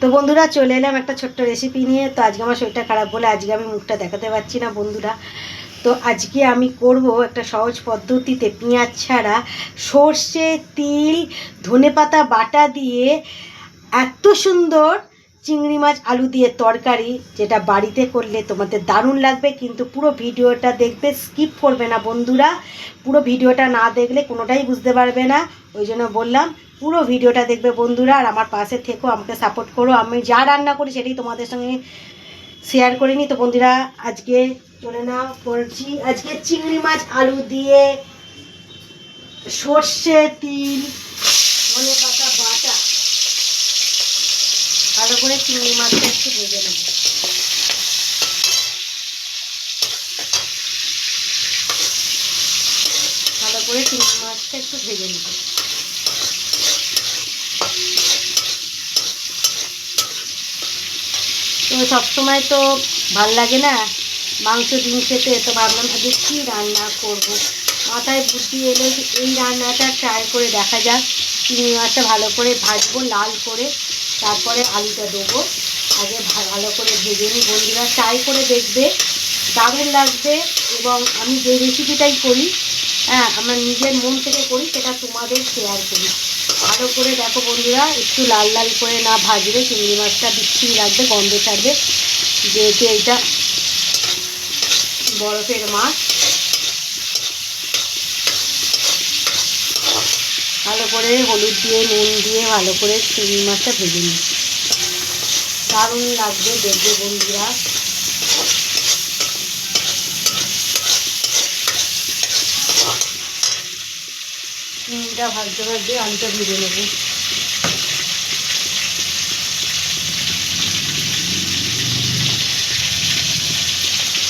তো বন্ধুরা, চলে এলাম একটা ছোট্ট রেসিপি নিয়ে। তো আজকে আমার শরীরটা খারাপ বলে আজকে আমি মুখটা দেখাতে পারছি না বন্ধুরা। তো আজকে আমি করব একটা সহজ পদ্ধতিতে পেঁয়াজ ছাড়া সর্ষে, তিল ধনেপাতা বাটা দিয়ে এত সুন্দর চিংড়ি মাছ, আলু দিয়ে তরকারি, যেটা বাড়িতে করলে তোমাদের দারুণ লাগবে। কিন্তু পুরো ভিডিওটা দেখবে স্কিপ করবে না বন্ধুরা। পুরো ভিডিওটা না দেখলে কোনোটাই বুঝতে পারবে না। ওই জন্য বললাম পুরো ভিডিওটা দেখবে বন্ধুরা, আর আমার পাশে থেকো, আমাকে সাপোর্ট করো। আমি যা রান্না করি সেটাই তোমাদের সঙ্গে শেয়ার করে নিই তো বন্ধুরা, আজকে চলে না করছি আজকে চিংড়ি মাছ, আলু দিয়ে সর্ষে তিল, ধনে পাতা বাটা। ভালো করে চিংড়ি মাছটা একটু ভেজে নেব। ভালো করে চিংড়ি মাছটা একটু ভেজে নেব। তো সবসময় তো ভালো লাগে না? মাংস, ডিম খেতে? তো ভাবলাম আজকে কী রান্না করব? মাথায় বুদ্ধি এলো এই রান্নাটা ট্রাই করে দেখা যাক। চিংড়ি মাছটা ভালো করে ভাজবো লাল করে। তারপরে আলুটা দেবো। আগে ভালো করে ভেজে নিই। বন্ধুরা ট্রাই করে দেখবে। দারুণ লাগবে এবং আমি যে রেসিপিটাই করি হ্যাঁ আমার নিজের মন থেকে করি, সেটা তোমাদের শেয়ার করি। ভালো করে দেখো বন্ধুরা, একটু লাল লাল করে না ভাজবে, চিংড়ি মাছটা বিচ্ছিরি লাগবে, গন্ধ ছাড়বে। যেহেতু এইটা বরফের মাছ। ভালো করে হলুদ দিয়ে, নুন দিয়ে ভালো করে চিংড়ি মাছটা ভেজে নিই দারুণ লাগবে দেখবে বন্ধুরা। চিংড়িটা ভাজতে ভাজতে আলুটা ভেজে নেব।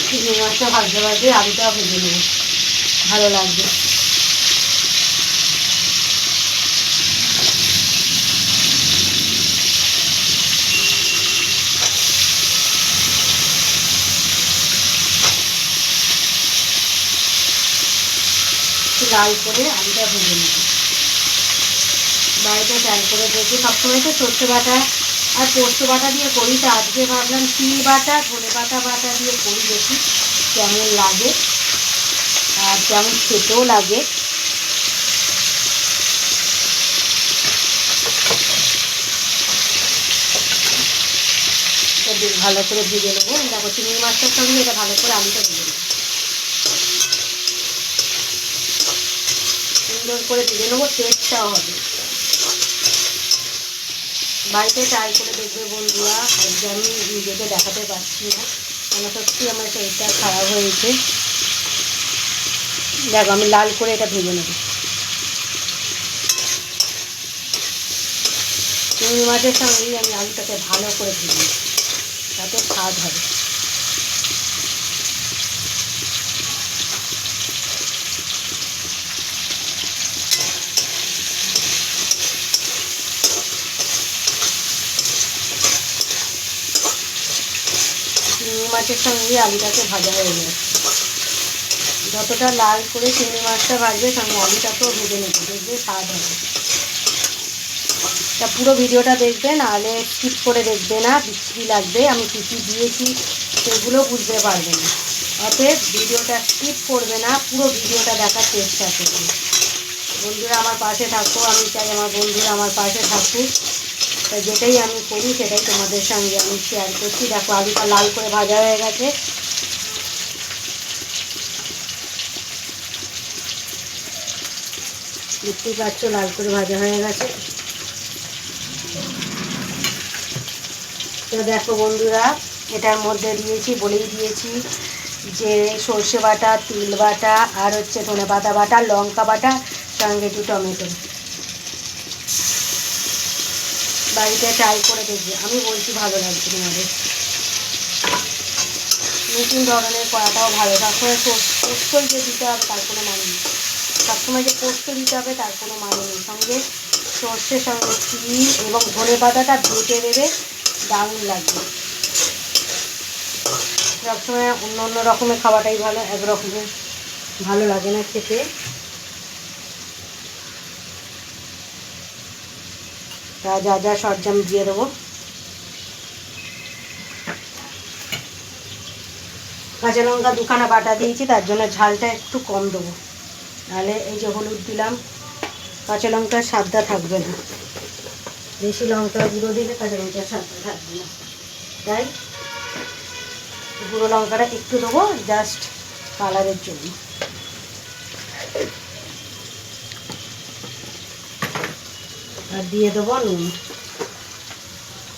চিংড়ি মাছটা ভাজতে ভাজতে আলুটা ভেজে নেব। ভালো লাগবে। একটু লাল করে আলুটা ভেজে নেব। বাড়িতে ট্রাই করে দেখি সবসময় তো সর্ষে বাটা আর পোস্ত বাটা দিয়ে করি, তো আজকে ভাবলাম তিল বাটা, ধনে পাতা বাটা দিয়ে করি দেখি কেমন লাগে আর কেমন খেতেও লাগে। ভালো করে ভেজে নেব। দেখো চিংড়ি মাছটার সঙ্গে এটা ভালো করে আলুটা ভেজে নেব। সুন্দর করে ভেজে নেব টেস্টটাও হবে। বাড়িতে ট্রাই করে দেখবে বন্ধুরা, আজকে আমি নিজেকে দেখাতে পারছি না। কেন সত্যি আমার শরীরটা খারাপ হয়েছে। দেখো, আমি লাল করে এটা ভেজে নেব। চিংড়ি মাছের সঙ্গেই আমি আলুটাকে ভালো করে ভেজে তাতে স্বাদ হবে চিংড়ি মাছের সঙ্গে আলুটাকে ভাজা হয়ে যাচ্ছে যতটা লাল করে চিংড়ি মাছটা ভাজবে সঙ্গে আলুটাকেও ভেজে নেবে, দেখবে স্বাদ হবে। তা পুরো ভিডিওটা দেখবে, নাহলে স্কিপ করে দেখবে না বিচ্ছিরি লাগবে, আমি কী কী দিয়েছি, সেগুলো বুঝতে পারবে না। অতএব ভিডিওটা স্কিপ করবে না, পুরো ভিডিওটা দেখার চেষ্টা করবে। বন্ধুরা আমার পাশে থাকো, আমি চাই আমার বন্ধুরা আমার পাশে থাকুক। তা যেটাই আমি করি, সেটাই তোমাদের সঙ্গে আমি শেয়ার করছি। দেখো, আলুটা লাল করে ভাজা হয়ে গেছে। দেখতেই পাচ্ছ, লাল করে ভাজা হয়ে গেছে। তো দেখো বন্ধুরা, এটার মধ্যে দিয়েছি, বলেই দিয়েছি যে সর্ষে বাটা, তিল বাটা, আর হচ্ছে ধনে পাতা বাটা, লঙ্কা বাটা, সঙ্গে একটু টমেটো। বাড়িতে ট্রাই করে দেখবে। আমি বলছি ভালো লাগছে তোমাদের। নতুন ধরনের করাটাও ভালো। তারপরে পোস্তই যে দিতে হবে, তার কোনো মানে নেই। সবসময় যে পোস্ত দিতে হবে, তার কোনো মানে নেই। সঙ্গে সর্ষের সঙ্গে চিনি এবং ধনে পাতাটা বেটে দেবে দারুণ লাগবে। সবসময় অন্য অন্য রকমের খাওয়াটাই ভালো এক রকমের ভালো লাগে না খেতে। তা যা যা সরঞ্জাম দিয়ে দেবো। কাঁচা লঙ্কা দুখানা বাটা দিয়েছি, তার জন্য ঝালটা একটু কম দেবো। তাহলে এই যে হলুদ দিলাম, কাঁচা লঙ্কার স্বাদটা থাকবে না। বেশি লঙ্কা গুঁড়ো দিলে কাঁচা লঙ্কার স্বাদটা থাকবে না। তাই গুঁড়ো লঙ্কাটা একটু দেবো জাস্ট কালারের জন্য। দিয়ে দেবো নুন।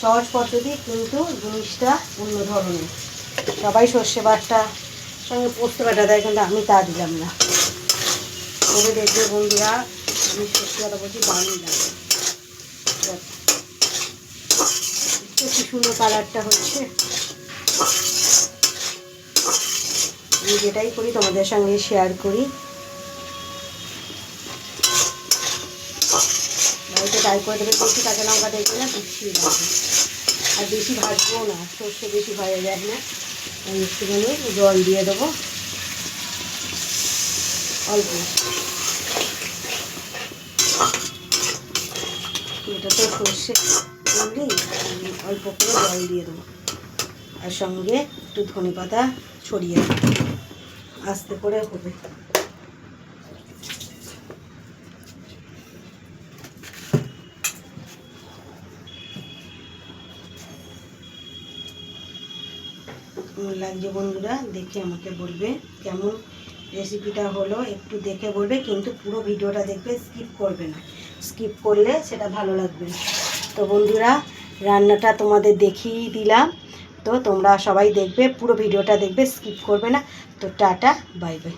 সহজ পদ্ধতি কিন্তু জিনিসটা অন্য ধরনের। সবাই সর্ষে বাটটা সঙ্গে পোস্ত বাটা দেয় কিন্তু আমি তা দিলাম না। করে দেখবে বন্ধুরা আমি সত্যি কথা বলছি দেখ, কি সুন্দর কালারটা হচ্ছে। আমি যেটাই করি তোমাদের সঙ্গে শেয়ার করি। ট্রাই করে দেবে বেশি কাঁচা লঙ্কা দেখবে না লাগে আর বেশি ভাজবো না, সর্ষে বেশি ভাজা যাবে না। আমি একটুখানি জল দিয়ে দেবো। অল্প। এটা তো সর্ষে আমি অল্প করে জল দিয়ে দেবো। আর সঙ্গে একটু ধনে পাতা ছড়িয়ে দেবো। আস্তে করে হবে। লাগছে বন্ধুরা? দেখে আমাকে বলবে কেমন রেসিপিটা হলো, একটু দেখে বলবে, কিন্তু পুরো ভিডিওটা দেখবে স্কিপ করবে না। স্কিপ করলে সেটা ভালো লাগবে। তো বন্ধুরা, রান্নাটা তোমাদের দেখিয়ে দিলাম। তো তোমরা সবাই দেখবে, পুরো ভিডিওটা দেখবে স্কিপ করবে না। তো টাটা বাই বাই